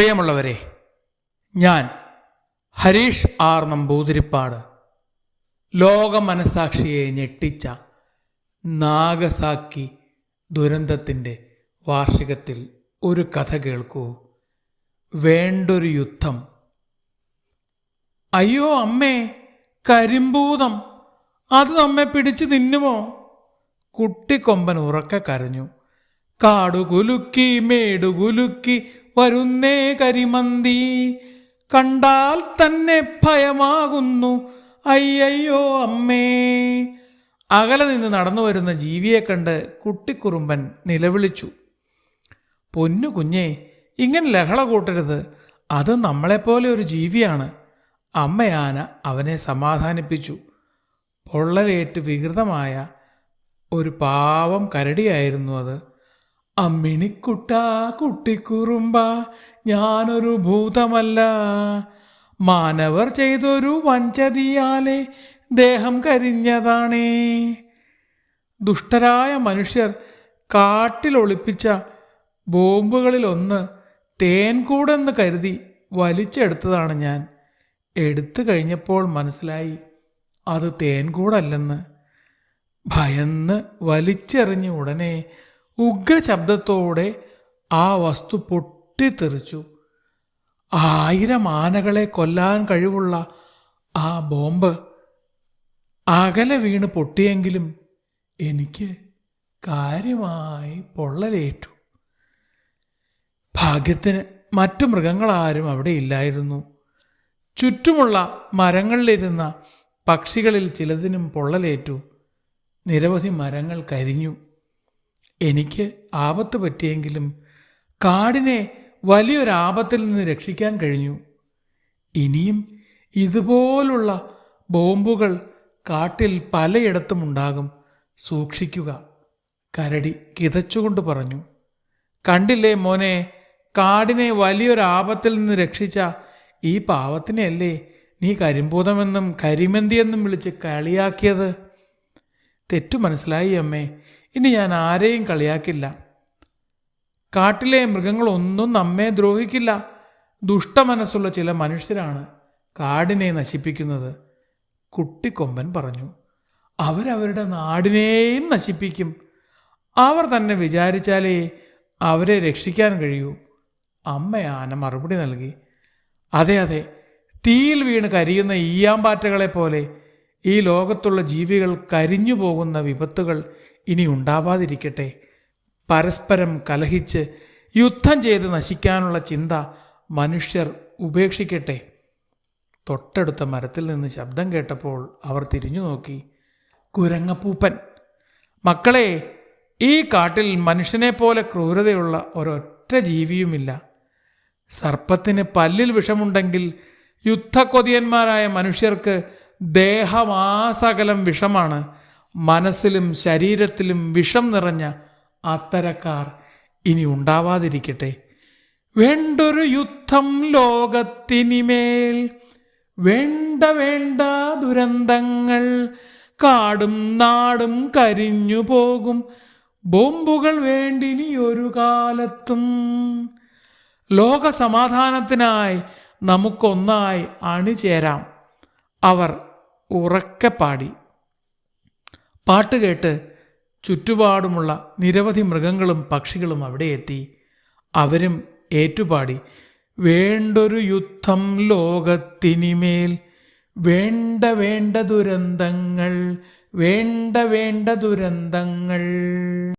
പ്രിയമുള്ളവരെ ഞാൻ ഹരീഷ് ആർ നമ്പൂതിരിപ്പാട് ലോക മനസാക്ഷിയെ ഞെട്ടിച്ച നാഗസാക്കി ദുരന്തത്തിന്റെ വാർഷികത്തിൽ ഒരു കഥ കേൾക്കൂ. വേണ്ടൊരു യുദ്ധം. അയ്യോ അമ്മേ കരിമ്പൂതം. അത് നമ്മെ പിടിച്ചു തിന്നുമോ? കുട്ടിക്കൊമ്പൻ ഉറക്കെ കരഞ്ഞു. കാടുകുലുക്കി മേടുകുലുക്കി വരുന്നേ കരിമന്തി. കണ്ടാൽ തന്നെ ഭയമാകുന്നു. അയ്യയ്യോ അമ്മേ. അകലെ നിന്ന് നടന്നു വരുന്ന ജീവിയെ കണ്ട് കുട്ടിക്കുറുമ്പൻ നിലവിളിച്ചു. പൊന്നു കുഞ്ഞേ ഇങ്ങനെ ലഹള കൂട്ടരുത്. അത് നമ്മളെപ്പോലെ ഒരു ജീവിയാണ്. അമ്മയാന അവനെ സമാധാനിപ്പിച്ചു. പൊള്ളലേറ്റ് വികൃതമായ ഒരു പാവം കരടിയായിരുന്നു അത്. അമ്മിണിക്കുട്ട കുട്ടിക്കുറുമ്പ ഞാനൊരു ഭൂതമല്ല. മാനവർ ചെയ്തൊരു വഞ്ചതിയാലെ ദേഹം കരിഞ്ഞതാണേ. ദുഷ്ടരായ മനുഷ്യർ കാട്ടിലൊളിപ്പിച്ച ബോംബുകളിലൊന്ന് തേൻകൂടെന്ന് കരുതി വലിച്ചെടുത്തതാണ് ഞാൻ. എടുത്തു കഴിഞ്ഞപ്പോൾ മനസ്സിലായി അത് തേൻകൂടല്ലെന്ന്. ഭയന്ന് വലിച്ചെറിഞ്ഞ ഉടനെ ഉഗ്രശബ്ദത്തോടെ ആ വസ്തു പൊട്ടിത്തെറിച്ചു. ആയിരം ആനകളെ കൊല്ലാൻ കഴിവുള്ള ആ ബോംബ് അകലെ വീണ് പൊട്ടിയെങ്കിലും എനിക്ക് കാര്യമായി പൊള്ളലേറ്റു. ഭാഗ്യത്തിന് മറ്റു മൃഗങ്ങളാരും അവിടെ ഇല്ലായിരുന്നു. ചുറ്റുമുള്ള മരങ്ങളിലിരുന്ന പക്ഷികളിൽ ചിലതിനും പൊള്ളലേറ്റു. നിരവധി മരങ്ങൾ കരിഞ്ഞു. എനിക്ക് ആപത്ത് പറ്റിയെങ്കിലും കാടിനെ വലിയൊരാപത്തിൽ നിന്ന് രക്ഷിക്കാൻ കഴിഞ്ഞു. ഇനിയും ഇതുപോലുള്ള ബോംബുകൾ കാട്ടിൽ പലയിടത്തും ഉണ്ടാകും സൂക്ഷിക്കുക കരടി കിതച്ചുകൊണ്ട് പറഞ്ഞു. കണ്ടില്ലേ മോനെ കാടിനെ വലിയൊരാപത്തിൽ നിന്ന് രക്ഷിച്ച ഈ പാവത്തിനെയല്ലേ നീ കരിമ്പൂതമെന്നും കരിമന്തിയെന്നും വിളിച്ച് കളിയാക്കിയത്? തെറ്റു മനസ്സിലായി അമ്മേ. ഇനി ഞാൻ ആരെയും കളിയാക്കില്ല. കാട്ടിലെ മൃഗങ്ങളൊന്നും നമ്മെ ദ്രോഹിക്കില്ല. ദുഷ്ടമനസ്സുള്ള ചില മനുഷ്യരാണ് കാടിനെ നശിപ്പിക്കുന്നത്. കുട്ടിക്കൊമ്പൻ പറഞ്ഞു അവരവരുടെ നാടിനെയും നശിപ്പിക്കും. അവർ തന്നെ വിചാരിച്ചാലേ അവരെ രക്ഷിക്കാൻ കഴിയൂ. അമ്മയാന മറുപടി നൽകി അതെ അതെ തീയിൽ വീണ് കരിയുന്ന ഈയാമ്പാറ്റകളെ പോലെ ഈ ലോകത്തുള്ള ജീവികൾ കരിഞ്ഞു പോകുന്ന വിപത്തുകൾ ഇനി ഉണ്ടാവാതിരിക്കട്ടെ. പരസ്പരം കലഹിച്ച് യുദ്ധം ചെയ്ത് നശിക്കാനുള്ള ചിന്ത മനുഷ്യർ ഉപേക്ഷിക്കട്ടെ. തൊട്ടടുത്ത മരത്തിൽ നിന്ന് ശബ്ദം കേട്ടപ്പോൾ അവർ തിരിഞ്ഞു നോക്കി. കുരങ്ങപ്പൂപ്പൻ. മക്കളെ ഈ കാട്ടിൽ മനുഷ്യനെ പോലെ ക്രൂരതയുള്ള ഒരൊറ്റ ജീവിയുമില്ല. സർപ്പത്തിന് പല്ലിൽ വിഷമുണ്ടെങ്കിൽ യുദ്ധക്കൊതിയന്മാരായ മനുഷ്യർക്ക് ദേഹമാസകലം വിഷമാണ്. മനസ്സിലും ശരീരത്തിലും വിഷം നിറഞ്ഞ അത്തരക്കാർ ഇനി ഉണ്ടാവാതിരിക്കട്ടെ. വേണ്ടൊരു യുദ്ധം ലോകത്തിനിമേൽ. വേണ്ട വേണ്ട ദുരന്തങ്ങൾ കാടും നാടും കരിഞ്ഞു പോകും. ബോംബുകൾ വേണ്ടിനി ഒരു കാലത്തും. ലോക സമാധാനത്തിനായി നമുക്കൊന്നായി അണിചേരാം. അവർ ഉറക്കെ പാടി പാട്ട് കേട്ട് ചുറ്റുപാടുമുള്ള നിരവധി മൃഗങ്ങളും പക്ഷികളും അവിടെ എത്തി. അവരും ഏറ്റുപാടി വേണ്ടൊരു യുദ്ധം ലോകത്തിനിമേൽ വേണ്ട വേണ്ട ദുരന്തങ്ങൾ വേണ്ട വേണ്ട ദുരന്തങ്ങൾ.